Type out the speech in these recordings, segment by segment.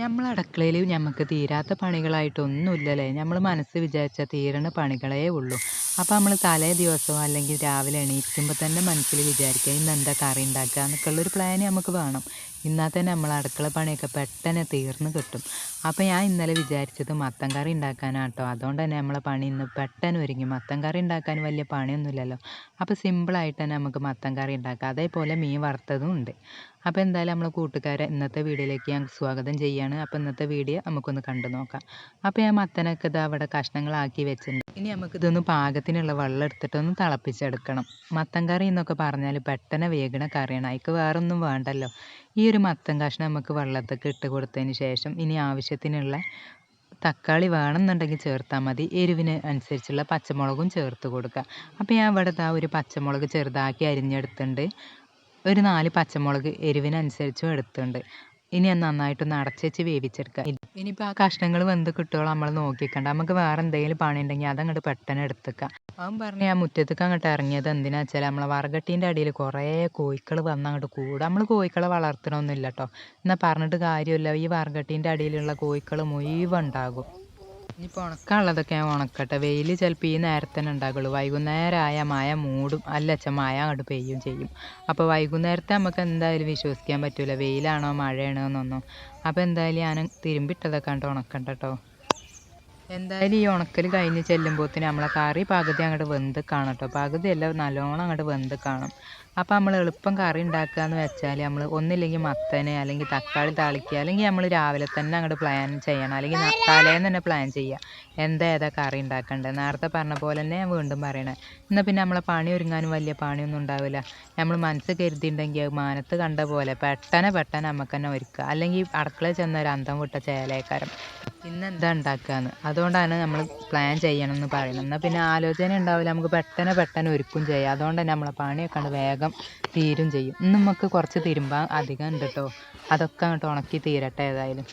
നമ്മൾ അടുക്കളയിൽ നമുക്ക് തീരാത്ത പണികളായിട്ടൊന്നുമില്ലല്ലേ? നമ്മൾ മനസ്സ് വിചാരിച്ചാൽ തീരണ പണികളേ ഉള്ളൂ. അപ്പോൾ നമ്മൾ തലേ ദിവസം അല്ലെങ്കിൽ രാവിലെ എണീക്കുമ്പോൾ തന്നെ മനസ്സിൽ വിചാരിക്കുക ഇന്ന് എന്താ കറി ഉണ്ടാക്കുക എന്നൊക്കെയുള്ളൊരു പ്ലാൻ നമുക്ക് വേണം. എന്നാൽ തന്നെ നമ്മൾ അടുക്കള പണിയൊക്കെ പെട്ടെന്ന് തീർന്ന് കിട്ടും. അപ്പോൾ ഞാൻ ഇന്നലെ വിചാരിച്ചത് മത്തൻ കറി ഉണ്ടാക്കാനാണ് കേട്ടോ അതുകൊണ്ട് തന്നെ നമ്മളെ പണി ഇന്ന് പെട്ടെന്ന് ഒരുങ്ങി. മത്തൻ കറി ഉണ്ടാക്കാൻ വലിയ പണിയൊന്നുമില്ലല്ലോ. അപ്പോൾ സിമ്പിളായിട്ട് തന്നെ നമുക്ക് മത്തൻ കറി ഉണ്ടാക്കാം. അതേപോലെ മീൻ വറുത്തതും ഉണ്ട്. അപ്പോൾ എന്തായാലും നമ്മളെ കൂട്ടുകാരെ ഇന്നത്തെ വീഡിയോയിലേക്ക് ഞാൻ സ്വാഗതം ചെയ്യാണ്. അപ്പോൾ ഇന്നത്തെ വീഡിയോ നമുക്കൊന്ന് കണ്ടു നോക്കാം. അപ്പോൾ ഞാൻ മത്തനൊക്കെ ഇത് അവിടെ കഷ്ണങ്ങളാക്കി വെച്ചിട്ടുണ്ട്. ഇനി നമുക്ക് ഇതൊന്ന് പാകത്തിനുള്ള വെള്ളം എടുത്തിട്ടൊന്ന് തിളപ്പിച്ചെടുക്കണം. മത്തൻ കറി എന്നൊക്കെ പറഞ്ഞാൽ പെട്ടെന്ന് വേഗണ കറിയാണ്. അതിക്ക് വേറൊന്നും വേണ്ടല്ലോ. ഈ ഒരു മത്തൻ കഷ്ണം നമുക്ക് വെള്ളത്തൊക്കെ ഇട്ട് കൊടുത്തതിന് ശേഷം ഇനി ആവശ്യത്തിനുള്ള തക്കാളി വേണമെന്നുണ്ടെങ്കിൽ ചേർത്താൽ മതി. എരിവിന് അനുസരിച്ചുള്ള പച്ചമുളകും ചേർത്ത് കൊടുക്കുക അപ്പോൾ ഞാൻ ഇവിടെ ദാ ഒരു പച്ചമുളക് ചെറുതാക്കി അരിഞ്ഞെടുത്തിട്ടുണ്ട്. ഒരു നാല് പച്ചമുളക് എരിവിനനുസരിച്ചും എടുത്തുണ്ട് ഇനി അത് നന്നായിട്ടൊന്ന് അടച്ചുവെച്ച് വേവിച്ചെടുക്കുക ഇനിയിപ്പോൾ ആ കഷ്ണങ്ങൾ വെന്ത് കിട്ടുമോ നമ്മൾ നോക്കിക്കണ്ട. നമുക്ക് വേറെ എന്തെങ്കിലും പണി ഉണ്ടെങ്കിൽ അതങ്ങോട്ട് പെട്ടെന്ന് എടുത്തേക്കാം. അവൻ പറഞ്ഞ് ആ മുറ്റത്തേക്ക് അങ്ങോട്ട് ഇറങ്ങിയത് എന്തിനാ വെച്ചാൽ നമ്മളെ വറകട്ടീന്റെ അടിയിൽ കുറേ കോഴിക്കൾ വന്ന് അങ്ങോട്ട് കൂടും. നമ്മൾ കോഴിക്കളെ വളർത്തണമൊന്നുമില്ല കേട്ടോ എന്നാൽ പറഞ്ഞിട്ട് കാര്യമില്ല. ഈ വറകട്ടീന്റെ അടിയിലുള്ള കോഴിക്കൾ മുഴുവൻ ഉണ്ടാകും. ഇനിയിപ്പോൾ ഉണക്കാനുള്ളതൊക്കെ ഞാൻ ഉണക്കട്ടെ. വെയിൽ ചിലപ്പോൾ ഈ നേരത്തെ തന്നെ ഉണ്ടാകുള്ളൂ. വൈകുന്നേരമായ മായ മൂടും. അല്ല മായ അങ്ങോട്ട് പെയ്യും ചെയ്യും. അപ്പോൾ വൈകുന്നേരത്തെ നമുക്ക് എന്തായാലും വിശ്വസിക്കാൻ പറ്റില്ല വെയിലാണോ മഴയാണോ എന്നൊന്നും. അപ്പോൾ എന്തായാലും ഞാൻ തിരുമ്പിട്ടതൊക്കെ കണ്ട് ഉണക്കണ്ട കേട്ടോ എന്തായാലും ഈ ഉണക്കൽ കഴിഞ്ഞ് ചെല്ലുമ്പോഴത്തേന് നമ്മളെ കറി പകുതി അങ്ങോട്ട് വെന്ത് കാണും കേട്ടോ പകുതി എല്ലാം നല്ലോണം അങ്ങോട്ട് വെന്ത് കാണും. അപ്പോൾ നമ്മൾ എളുപ്പം കറി ഉണ്ടാക്കുക എന്ന് വെച്ചാൽ നമ്മൾ ഒന്നില്ലെങ്കിൽ മത്തന് അല്ലെങ്കിൽ തക്കാളി താളിക്കുക അല്ലെങ്കിൽ നമ്മൾ രാവിലെ തന്നെ അങ്ങോട്ട് പ്ലാൻ ചെയ്യണം. അല്ലെങ്കിൽ തലേന്ന് തന്നെ പ്ലാൻ ചെയ്യുക എന്താ ഏതാ കറി ഉണ്ടാക്കേണ്ടത് നേരത്തെ പറഞ്ഞ പോലെ തന്നെ ഞാൻ വീണ്ടും പറയണേ. എന്നാൽ പിന്നെ നമ്മളെ പണി ഒരുങ്ങാനും വലിയ പണിയൊന്നും ഉണ്ടാവില്ല. നമ്മൾ മനസ്സ് കരുതിയിട്ടുണ്ടെങ്കിൽ മാനത്ത് കണ്ട പോലെ പെട്ടെന്ന് പെട്ടെന്ന് നമുക്ക് തന്നെ ഒരുക്കുക അല്ലെങ്കിൽ അടുക്കളയിൽ ചെന്ന ഒരു അന്തം വിട്ട ചേലേക്കാരം ഇന്ന് എന്താ ഉണ്ടാക്കുകയെന്ന് അതുകൊണ്ടാണ് നമ്മൾ പ്ലാൻ ചെയ്യണം എന്ന് പറയുന്നത്. എന്നാൽ പിന്നെ ആലോചന ഉണ്ടാവില്ല. നമുക്ക് പെട്ടെന്ന് പെട്ടെന്ന് ഒരുക്കും ചെയ്യാം. അതുകൊണ്ട് തന്നെ നമ്മളെ പണിയൊക്കെ ഉണ്ട് വേഗം തീരും ചെയ്യും. ഇന്ന് നമുക്ക് കുറച്ച് തിരുമ്പാൻ അധികം ഉണ്ട് കേട്ടോ അതൊക്കെ അങ്ങോട്ട് ഉണക്കി തീരട്ടെ ഏതായാലും.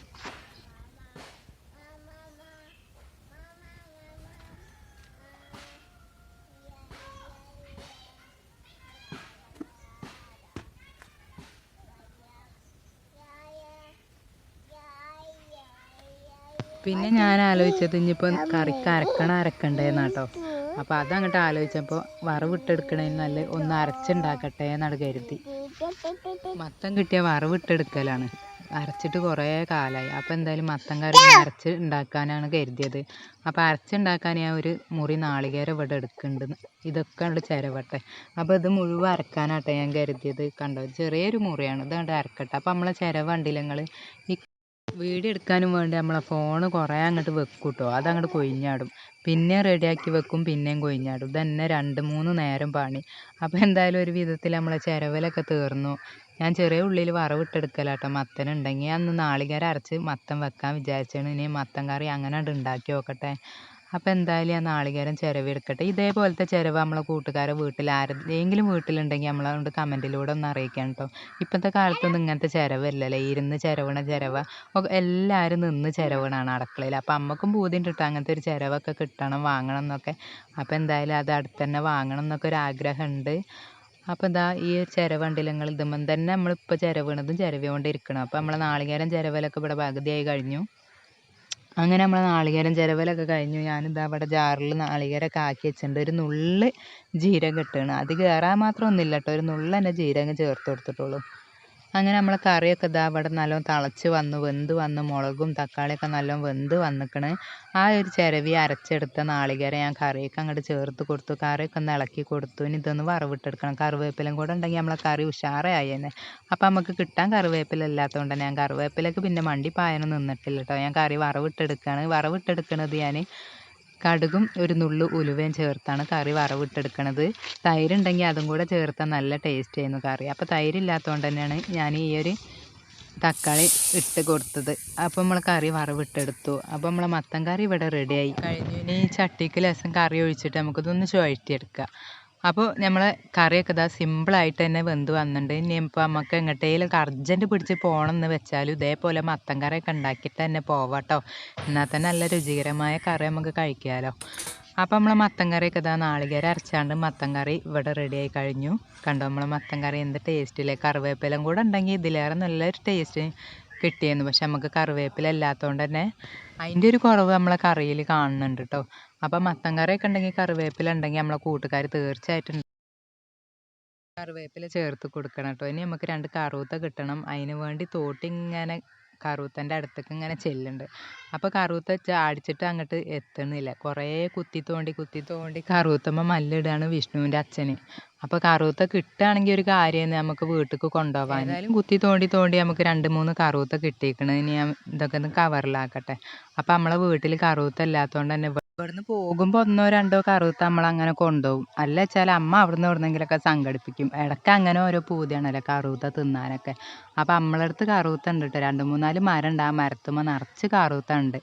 പിന്നെ ഞാൻ ആലോചിച്ചത് ഇനിയിപ്പോൾ കറിക്ക് അരക്കണ അരക്കണ്ടേന്നാട്ടോ അപ്പോൾ അതങ്ങോട്ട് ആലോചിച്ചപ്പോൾ വറവിട്ടെടുക്കണേന് നല്ല ഒന്ന് അരച്ചുണ്ടാക്കട്ടെ എന്നാണ് കരുതി. മത്തം കിട്ടിയ വറവിട്ടെടുക്കലാണ് അരച്ചിട്ട് കുറേ കാലമായി അപ്പോൾ എന്തായാലും മത്തം കറി അരച്ച് ഉണ്ടാക്കാനാണ് കരുതിയത്. അപ്പോൾ അരച്ചുണ്ടാക്കാൻ ഞാൻ ഒരു മുറി നാളികേരം ഇവിടെ എടുക്കുന്നുണ്ട് ഇതൊക്കെ ഉണ്ട് ചിരവട്ടെ. അപ്പോൾ ഇത് മുഴുവൻ അരക്കാനാട്ടെ ഞാൻ കരുതിയത്. കണ്ടോ? ചെറിയൊരു മുറിയാണ്. ഇത് അരക്കട്ടെ. അപ്പോൾ നമ്മളെ ചിരവ നിങ്ങൾ ഈ വീഡിയോ എടുക്കാനും വേണ്ടി. നമ്മളെ ഫോൺ കുറേ അങ്ങോട്ട് വെക്കും കേട്ടോ അതങ്ങോട്ട് കൊഴിഞ്ഞാടും. പിന്നെ റെഡിയാക്കി വെക്കും പിന്നെയും കൊഴിഞ്ഞാടും. ഇതന്നെ രണ്ട് മൂന്ന് നേരം പണി. അപ്പോൾ എന്തായാലും ഒരു വിധത്തിൽ നമ്മളെ ചിരവലൊക്കെ തീർന്നു. ഞാൻ ചെറിയ ഉള്ളിൽ വറവിട്ടെടുക്കലാട്ടോ മത്തൻ ഉണ്ടെങ്കിൽ അന്ന് നാളികേരം അരച്ച് മത്തൻ വെക്കാൻ വിചാരിച്ചാണ്. ഇനി മത്തൻ കറി അങ്ങനെ ഉണ്ടാക്കി നോക്കട്ടെ. അപ്പോൾ എന്തായാലും ഞാൻ നാളികേരം ചിരവെടുക്കട്ടെ ഇതേപോലത്തെ ചിരവ് നമ്മളെ കൂട്ടുകാരെ വീട്ടിൽ ആരെങ്കിലും വീട്ടിലുണ്ടെങ്കിൽ നമ്മളെ കൊണ്ട് കമന്റിലൂടെ ഒന്ന് അറിയിക്കണം കേട്ടോ ഇപ്പോഴത്തെ കാലത്തൊന്നും ഇങ്ങനത്തെ ചിരവല്ലല്ലേ ഇരുന്ന് ചിരവണ ചിരവ. ഒക്കെ എല്ലാവരും നിന്ന് ചിരവണാണ് അടുക്കളയിൽ. അപ്പോൾ അമ്മക്കും പൂതിയുണ്ട് കിട്ടാം അങ്ങനത്തെ ഒരു ചിരവൊക്കെ കിട്ടണം വാങ്ങണം എന്നൊക്കെ. അപ്പോൾ എന്തായാലും അത് അടുത്ത് തന്നെ വാങ്ങണം എന്നൊക്കെ ഒരു ആഗ്രഹമുണ്ട്. അപ്പോൾ ഇതാ ഈ ചിരവണ്ടിലങ്ങൾ ഇതുമ്പം തന്നെ നമ്മളിപ്പോൾ ചിരവണതും ചിരവിയോണ്ടിരിക്കണം അപ്പോൾ നമ്മളെ നാളികേരം ചിരവലൊക്കെ ഇവിടെ പകുതിയായി കഴിഞ്ഞു. അങ്ങനെ നമ്മളെ നാളികേരം ചിരവലൊക്കെ കഴിഞ്ഞു. ഞാനിതാ ഇവിടെ ജാറിൽ നാളികേരമൊക്കെ ആക്കി വെച്ചിട്ടുണ്ട്. ഒരു നുള്ള് ജീരകം ഇട്ടാണ്. അത് കയറാൻ മാത്രം ഒന്നുമില്ല കേട്ടോ. ഒരു നുള്ള് തന്നെ ജീരകം ചേർത്ത് കൊടുത്തിട്ടുള്ളൂ. അങ്ങനെ നമ്മൾ കറിയൊക്കെ ഇതാ ഇവിടെ നല്ലോണം തിളച്ച് വന്നു വെന്ത് വന്ന് മുളകും തക്കാളിയൊക്കെ നല്ലോണം വെന്ത് വന്നിക്കണ്. ആ ഒരു ചിരവി അരച്ചെടുത്ത നാളികേരം ഞാൻ കറിയൊക്കെ അങ്ങോട്ട് ചേർത്ത് കൊടുത്തു. കറിയൊക്കെ ഒന്ന് ഇളക്കി കൊടുത്തു. ഇനി ഇതൊന്ന് വറവിട്ടെടുക്കണം. കറിവേപ്പിലയും കൂടെ ഉണ്ടെങ്കിൽ നമ്മളെ കറി ഉഷാറായി അപ്പം നമുക്ക് കിട്ടാൻ കറിവേപ്പില ഇല്ലാത്തതുകൊണ്ട് തന്നെ ഞാൻ കറിവേപ്പിലൊക്കെ പിന്നെ മണ്ടി പായനും നിന്നിട്ടില്ല കേട്ടോ ഞാൻ കറി വറവിട്ടെടുക്കുകയാണ് വറവിട്ടെടുക്കണത് ഞാൻ കടുകും ഒരു നുള്ളു ഉലുവയും ചേർത്താണ് കറി വറവിട്ടെടുക്കണത്. തൈരുണ്ടെങ്കിൽ അതും കൂടെ ചേർത്താൽ നല്ല ടേസ്റ്റ് ആയിരുന്നു കറി. അപ്പോൾ തൈരില്ലാത്തതുകൊണ്ട് തന്നെയാണ് ഞാൻ ഈ ഒരു തക്കാളി ഇട്ട് കൊടുത്തത്. അപ്പോൾ നമ്മൾ കറി വറവിട്ടെടുത്തു. അപ്പോൾ നമ്മളെ മത്തൻ കറി ഇവിടെ റെഡിയായി കഴിഞ്ഞു ഇനി ചട്ടിക്ക് ലേശം കറി ഒഴിച്ചിട്ട് നമുക്കിതൊന്ന് ചുഴറ്റിയെടുക്കാം അപ്പോൾ നമ്മളെ കറിയൊക്കെ ഇതാ സിമ്പിളായിട്ട് തന്നെ വെന്ത് വന്നിട്ടുണ്ട് ഇനി ഇപ്പോൾ നമുക്ക് എങ്ങോട്ടേലും അർജന്റ് പിടിച്ച് പോകണം എന്ന് വെച്ചാലും ഇതേപോലെ മത്തൻ കറിയൊക്കെ ഉണ്ടാക്കിയിട്ട് തന്നെ പോവാട്ടോ. എന്നാൽ തന്നെ നല്ല രുചികരമായ കറി നമുക്ക് കഴിക്കാമല്ലോ അപ്പോൾ നമ്മളെ മത്തൻ കറിയൊക്കെ ഇതാ നാളികേരം അരച്ചാണ്ട് മത്തൻ കറി ഇവിടെ റെഡിയായി കഴിഞ്ഞു. കണ്ടോ നമ്മളെ മത്തൻ കറി എന്ത് ടേസ്റ്റിലേ കറിവേപ്പിലയും കൂടെ ഉണ്ടെങ്കിൽ ഇതിലേറെ നല്ലൊരു ടേസ്റ്റ് കിട്ടിയിരുന്നു പക്ഷെ നമുക്ക് കറിവേപ്പില ഇല്ലാത്തതുകൊണ്ട് തന്നെ അതിന്റെ ഒരു കുറവ് നമ്മളെ കറിയിൽ കാണുന്നുണ്ട് കേട്ടോ അപ്പം മത്തൻ കറിയൊക്കെ ഉണ്ടെങ്കിൽ കറിവേപ്പില ഉണ്ടെങ്കിൽ നമ്മളെ കൂട്ടുകാർ തീർച്ചയായിട്ടും കറിവേപ്പില ചേർത്ത് കൊടുക്കണം കേട്ടോ ഇനി നമുക്ക് രണ്ട് കറുവത്ത കിട്ടണം. അതിന് വേണ്ടി തോട്ടി ഇങ്ങനെ കറുവത്തന്റെ അടുത്തേക്ക് ഇങ്ങനെ ചെല്ലുന്നുണ്ട്. അപ്പോൾ കറൂത്ത ചാടിച്ചിട്ട് അങ്ങോട്ട് എത്തണില്ല. കുറേ കുത്തി തോണ്ടി കുത്തി തോണ്ടി കറൂത്തമ്മ മല്ലിടുകയാണ് വിഷ്ണുവിന്റെ അച്ഛന്. അപ്പോൾ കറൂത്ത കിട്ടുകയാണെങ്കിൽ ഒരു കാര്യം നമുക്ക് വീട്ടിലേക്ക് കൊണ്ടുപോകാൻ എന്തായാലും കുത്തി തോണ്ടി തോണ്ടി നമുക്ക് രണ്ട് മൂന്ന് കറൂത്ത കിട്ടിയിരിക്കണം ഇനി ഇതൊക്കെ ഒന്ന് കവറിലാക്കട്ടെ അപ്പോൾ നമ്മളെ വീട്ടിൽ കറൂത്ത ഇല്ലാത്തതുകൊണ്ട് തന്നെ ഇവിടുന്ന് പോകുമ്പോൾ ഒന്നോ രണ്ടോ കറുത്ത് നമ്മൾ അങ്ങനെ കൊണ്ടുപോകും. അല്ല വെച്ചാൽ അമ്മ അവിടുന്ന് എവിടുന്നെങ്കിലൊക്കെ സംഘടിപ്പിക്കും. ഇടയ്ക്ക് അങ്ങനെ ഓരോ പൂതിയാണല്ലോ കറുത്ത തിന്നാനൊക്കെ. അപ്പോൾ നമ്മളെ അടുത്ത് കറുവത്ത ഉണ്ട് കേട്ടോ രണ്ട് മൂന്നാൽ മരം ഉണ്ട് ആ മരത്തുമ്പോ നിറച്ച് കറുത്ത ഉണ്ട്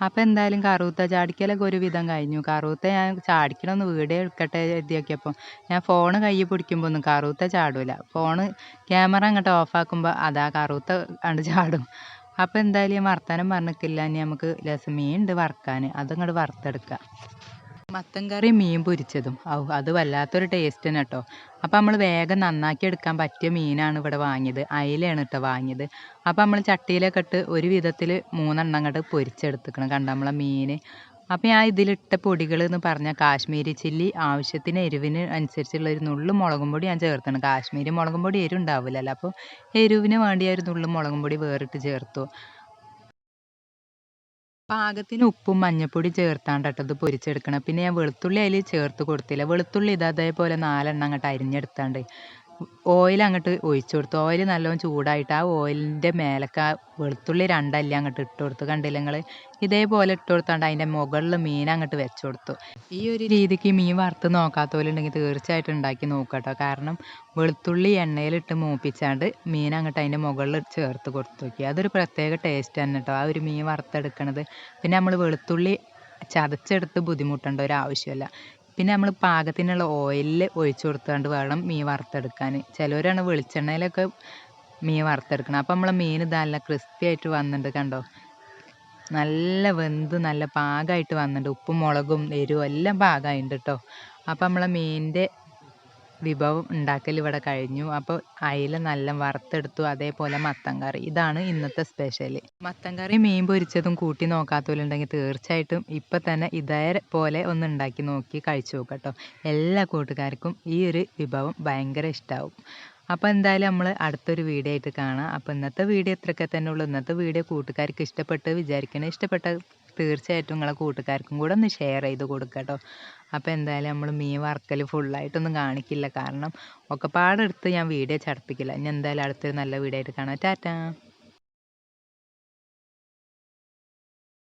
അപ്പോൾ എന്തായാലും കറുത്ത ചാടിക്കലൊക്കെ ഒരു വിധം കഴിഞ്ഞു. കറുത്ത ഞാൻ ചാടിക്കണമെന്ന് വീഡിയോ എടുക്കട്ടെ എഴുതിയൊക്കെയപ്പോൾ ഞാൻ ഫോണ് കയ്യിൽ പിടിക്കുമ്പോൾ ഒന്നും കറുത്ത ചാടൂല. ഫോണ് ക്യാമറ അങ്ങോട്ട് ഓഫാക്കുമ്പോൾ അതാ കറുത്ത കണ്ട് ചാടും. അപ്പോൾ എന്തായാലും ഞാൻ വർത്താനം പറഞ്ഞിട്ടില്ല. ഇനി നമുക്ക് രസം മീൻ ഉണ്ട് വറുക്കാൻ അതങ്ങോട്ട് വറുത്തെടുക്കാം. മത്തൻ കറി മീൻ പൊരിച്ചതും. ഔ അത് വല്ലാത്തൊരു ടേസ്റ്റ് തന്നെ കേട്ടോ അപ്പോൾ നമ്മൾ വേഗം നന്നാക്കി എടുക്കാൻ പറ്റിയ മീനാണ് ഇവിടെ വാങ്ങിയത്. അയിലയാണ് കേട്ടോ വാങ്ങിയത്. അപ്പോൾ നമ്മൾ ചട്ടിയിലൊക്കെ ഇട്ട് ഒരു വിധത്തിൽ മൂന്നെണ്ണം അങ്ങോട്ട് പൊരിച്ചെടുത്തിക്കണം. കണ്ട? നമ്മളെ മീൻ അപ്പോൾ ഞാൻ ഇതിലിട്ട പൊടികൾ എന്ന് പറഞ്ഞാൽ കാശ്മീരി ചില്ലി ആവശ്യത്തിന് എരിവിന് അനുസരിച്ചുള്ള ഒരു നുള്ളു മുളകും പൊടി ഞാൻ ചേർത്തണം. കാശ്മീരി മുളകും പൊടി എരിവ് ഉണ്ടാവില്ലല്ലോ അപ്പോൾ എരിവിന് വേണ്ടി ഒരു നുള്ളു മുളകും പൊടി വേറിട്ട് ചേർത്തു. പാകത്തിന് ഉപ്പും മഞ്ഞപ്പൊടി ചേർത്താണ്ടട്ടത് പൊരിച്ചെടുക്കണം. പിന്നെ ഞാൻ വെളുത്തുള്ളി അതിൽ ചേർത്ത് കൊടുത്തില്ല. വെളുത്തുള്ളി ഇത് അതേപോലെ നാലെണ്ണം അങ്ങോട്ട് അരിഞ്ഞെടുത്താണ്ട് ഓയിൽ അങ്ങോട്ട് ഒഴിച്ചു കൊടുത്തു. ഓയിൽ നല്ലോണം ചൂടായിട്ട് ആ ഓയിലിന്റെ മേലൊക്കെ ആ വെളുത്തുള്ളി രണ്ടല്ലി അങ്ങോട്ട് ഇട്ട് കൊടുത്തു. കണ്ടില്ല നിങ്ങൾ ഇതേപോലെ ഇട്ട് കൊടുത്താണ്ട് അതിന്റെ മുകളിൽ മീൻ അങ്ങോട്ട് വെച്ച് കൊടുത്തു. ഈ ഒരു രീതിക്ക് മീൻ വറുത്ത് നോക്കാത്തവരുണ്ടെങ്കിൽ തീർച്ചയായിട്ടും ഉണ്ടാക്കി നോക്കട്ടോ കാരണം വെളുത്തുള്ളി എണ്ണയിലിട്ട് മൂപ്പിച്ചാണ്ട് മീൻ അങ്ങോട്ട് അതിന്റെ മുകളിൽ ചേർത്ത് കൊടുത്തു നോക്കി. അതൊരു പ്രത്യേക ടേസ്റ്റ് തന്നെ കേട്ടോ ആ ഒരു മീൻ വറുത്തെടുക്കണത്. പിന്നെ നമ്മൾ വെളുത്തുള്ളി ചതച്ചെടുത്ത് ബുദ്ധിമുട്ടേണ്ട ഒരു ആവശ്യമില്ല. പിന്നെ നമ്മൾ പാകത്തിനുള്ള ഓയിലിൽ ഒഴിച്ചു കൊടുത്തുകൊണ്ട് വേണം മീൻ വറുത്തെടുക്കാൻ ചിലവരാണ് വെളിച്ചെണ്ണയിലൊക്കെ മീൻ വറുത്തെടുക്കണം. അപ്പോൾ നമ്മളെ മീൻ നല്ല ക്രിസ്പി ആയിട്ട് വന്നിട്ടുണ്ട് കണ്ടോ? നല്ല വെന്ത് നല്ല പാകമായിട്ട് വന്നിട്ടുണ്ട് ഉപ്പും മുളകും എരിവും എല്ലാം പാകമായിട്ടുണ്ട് കേട്ടോ അപ്പം നമ്മളെ മീനിന്റെ വിഭവം ഉണ്ടാക്കൽ ഇവിടെ കഴിഞ്ഞു. അപ്പോൾ അയില നല്ല വറുത്തെടുത്തു അതേപോലെ മത്തൻ കറി. ഇതാണ് ഇന്നത്തെ സ്പെഷ്യൽ മത്തൻ കറി മീൻ പൊരിച്ചതും കൂട്ടി നോക്കാത്തവരുണ്ടെങ്കിൽ തീർച്ചയായിട്ടും ഇപ്പം തന്നെ ഇതേപോലെ ഒന്ന് ഉണ്ടാക്കി നോക്കി കഴിച്ചു നോക്കട്ടോ എല്ലാ കൂട്ടുകാർക്കും ഈ ഒരു വിഭവം ഭയങ്കര ഇഷ്ടമാവും അപ്പോൾ എന്തായാലും നമ്മൾ അടുത്തൊരു വീഡിയോ ആയിട്ട് കാണാം. അപ്പോൾ ഇന്നത്തെ വീഡിയോ ഇത്രയൊക്കെ തന്നെ ഉള്ളൂ. ഇന്നത്തെ വീഡിയോ കൂട്ടുകാർക്ക് ഇഷ്ടപ്പെട്ട് വിചാരിക്കണേ ഇഷ്ടപ്പെട്ട തീർച്ചയായിട്ടും നിങ്ങളെ കൂട്ടുകാർക്കും കൂടെ ഒന്ന് ഷെയർ ചെയ്ത് കൊടുക്കുക കേട്ടോ അപ്പോൾ എന്തായാലും നമ്മൾ മീൻ വറുക്കൽ ഫുള്ളായിട്ടൊന്നും കാണിക്കില്ല. കാരണം ഒക്കെ പാടെടുത്ത് ഞാൻ വീഡിയോ ചടപ്പിക്കില്ല. ഇനി എന്തായാലും അടുത്തൊരു നല്ല വീഡിയോ ആയിട്ട് കാണാം. ടാറ്റാ.